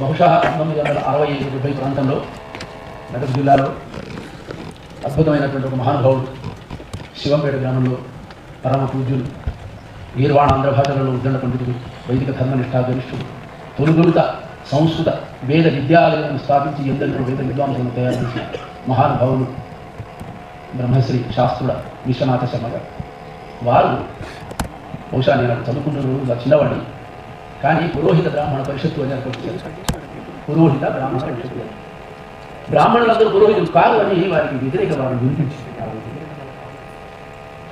బహుశా పంతొమ్మిది వందల అరవై డెబ్బై ప్రాంతంలో మెదక్ జిల్లాలో అద్భుతమైనటువంటి ఒక మహానుభావుడు శివంపేట గ్రామంలో పరమ పూజ్యులు గీర్వాణ ఆంధ్రభాషలలో ఉద్దండ పండితుడు వైదిక ధర్మనిష్ఠా గరిష్ఠుడు తొలుగులుత సంస్కృత వేద విద్యాలయాలను స్థాపించి ఎందరికో వేద విద్వాంసులను తయారు చేసి మహానుభావులు బ్రహ్మశ్రీ శాస్త్రుడ విశ్వనాథ శర్మ గారు. వారు బహుశా నేను చదువుకుంటున్న రోజు చిన్నవాడిని కానీ పురోహిత బ్రాహ్మణ పరిషత్తు అని అనుకుంటున్నారు పురోహిత బ్రాహ్మణ పరిషత్తు బ్రాహ్మణులందరూ పురోహితులు కాదు అని వారికి వ్యతిరేక వారు వినిపించింది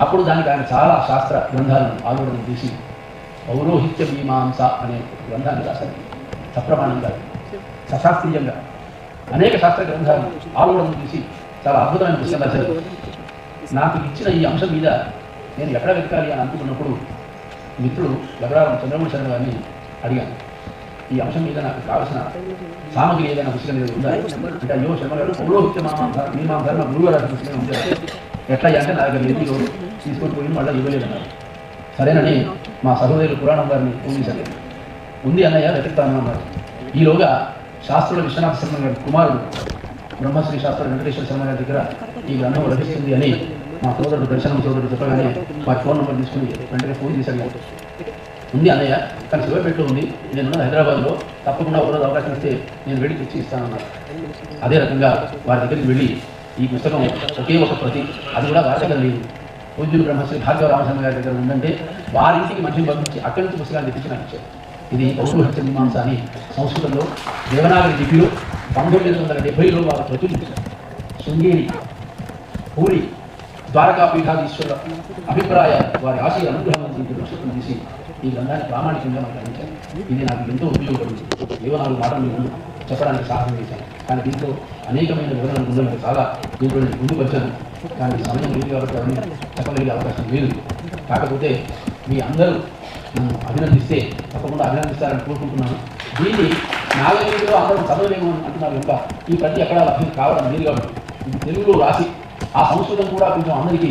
అప్పుడు దానికి ఆయన చాలా శాస్త్ర గ్రంథాలను ఆలోచన చేసి పౌరోహిత్య మీమాంస అనే గ్రంథాన్ని రాశారు. సప్రమాణంగా సశాస్త్రీయంగా అనేక శాస్త్ర గ్రంథాలను ఆలోచన చేసి చాలా అద్భుతమైన పుస్తకం రాశారు. నాకు ఇచ్చిన ఈ అంశం మీద నేను ఎక్కడ వెతకాలి అని అనుకున్నప్పుడు మిత్రుడు గబరారం చంద్రమూడి శర్మ గారిని అడిగాను ఈ అంశం మీద నాకు కావాల్సిన సామగ్రి ఏదైనా పుస్తకం మీద ఉందా? అంటే అయ్యో శర్మ గారు పౌరోహిత్య మామాంస మీమాంస గురువు గారు పుస్తకం ఉంది ఎట్లా అంటే నా దగ్గర లేదు తీసుకొని పోయి మళ్ళీ ఇవ్వలేదన్నారు. సరేనని మా సహోదరులు పురాణం గారిని పూజించలేదు ఉంది అన్నయ్య వెతుకుతాను అన్నారు. ఈలోగా శాస్త్రుల విశ్వనాథ శర్మ గారి కుమారుడు బ్రహ్మశ్రీ శాస్త్ర వెంకటేశ్వర శర్మ గారి దగ్గర ఈ గ్రంథం లభిస్తుంది అని మా సోదరుడు దర్శనం సోదరుడు చెప్పగానే మా ఫోన్ నెంబర్ తీసుకుని వెంటనే ఫోన్ చేశాను ఉంది అన్నయ్య కానీ శివపేటలో ఉంది. నేను హైదరాబాద్లో. తప్పకుండా ఒకరోజు అవకాశం ఇస్తే నేను వెళ్ళి తెచ్చి ఇస్తానన్నారు. అదే రకంగా వారి దగ్గరికి వెళ్ళి ఈ పుస్తకం ఒకే ఒక ప్రతి అది కూడా వారి దగ్గర లేదు. పూజ్యులు బ్రహ్మశ్రీ భార్గవ రామచంద్ర గారి దగ్గర ఉందంటే వారి ఇంటికి మనిషిని పంపించి అక్కడి నుంచి పుస్తకాన్ని తెప్పించి నాకు ఇచ్చారు. ఇది పౌరుహత్య మీమాంస అని సంస్కృతంలో దేవనాగరి లిపిలో పంతొమ్మిది వందల డెబ్బైలో వారు ప్రచురించారు శృంగేరి పూరి ద్వారకా పీఠాధీశ్వరుల అభిప్రాయ వారి ఆశయ అనుగ్రహం తీసి ఈ గ్రంథాన్ని ప్రామాణికంగా మనకు ఇది నాకు ఎంతో ఉపయోగపడింది. ఏవో నాలుగు మాటలు నేను చెప్పడానికి సాహసం చేశాను కానీ దీంట్లో అనేకమైన వివరణలు ఉండడం చాలా దీంట్లో నేను ముందుకొచ్చాను కానీ సమయం లేదు కాబట్టి అవన్నీ చెప్పగలిగే అవకాశం లేదు. కాకపోతే మీ అందరూ నన్ను అభినందిస్తే తప్పకుండా అభినందిస్తారని కోరుకుంటున్నాను. దీన్ని నాగరికలో అందరూ చదవలేము అని అంటున్నారు కనుక ఈ ప్రతి ఎక్కడా లభ్యం కావడం లేదు కాబట్టి ఇది తెలుగులో రాసి ఆ సంస్కృతం కూడా కొంచెం అందరికీ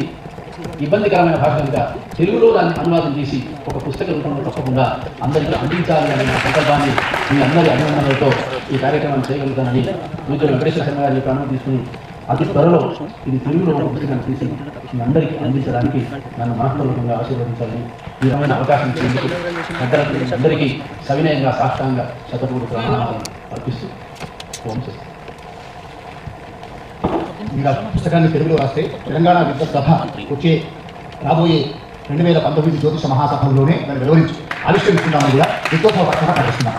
ఇబ్బందికరమైన భాష కనుక తెలుగులో దాన్ని అనువాదం చేసి ఒక పుస్తక రూపంలో తప్పకుండా అందరికీ అందించాలి అనే సంకల్పాన్ని మీ అందరి అభినందనలతో ఈ కార్యక్రమాన్ని చేయగలుగుతానని మీతో వెంకటేశ్వర శర్మ గారి ప్రాణం తీసుకుని అతి త్వరలో ఇది తెలుగులో ఒక పుస్తకాన్ని తీసి మీ అందరికీ అందించడానికి నన్ను మనఃపూర్వకంగా ఆశీర్వదించాలని ఈ విధమైన అవకాశం ఇచ్చేందుకు అందరికీ సవినయంగా సాష్టాంగా శతపూర్తి ప్రమాణాలు అర్పిస్తూ ఓం మీరు ఇంకా పుస్తకాన్ని తెలుగులో రాస్తే తెలంగాణ విద్వత్ సభ వచ్చే రాబోయే రెండు వేల పంతొమ్మిది జ్యోతిష మహాసభల్లోనే దాన్ని వివరించి ఆవిష్కరిస్తున్నామని కూడా విద్యోత్సవ పక్షంగా ప్రకటిస్తున్నాం